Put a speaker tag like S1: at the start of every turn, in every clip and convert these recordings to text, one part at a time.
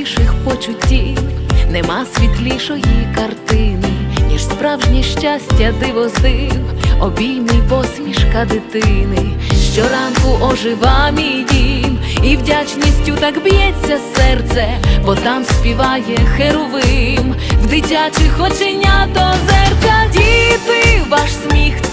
S1: найчистіших почуттів, нема світлішої картини, ніж справжнє щастя, диво здив, посмішка дитини. Щоранку ожива мій дім, і вдячністю так б'ється серце, бо там співає херовим, в дитячих оченята зерця діти, ваш сміх.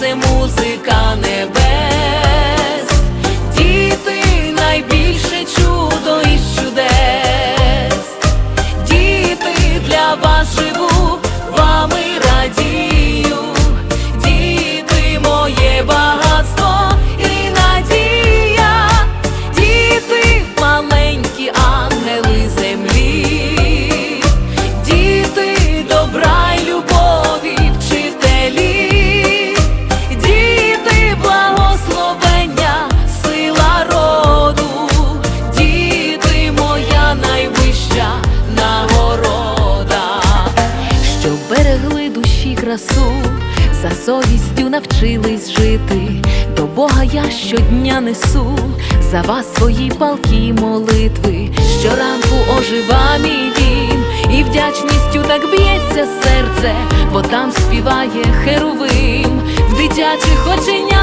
S1: Красу, за совістю навчились жити. До Бога я щодня несу за вас свої палкі молитви. Щоранку ожива мій дім, і вдячністю так б'ється серце, бо там співає херовим в дитячих оченят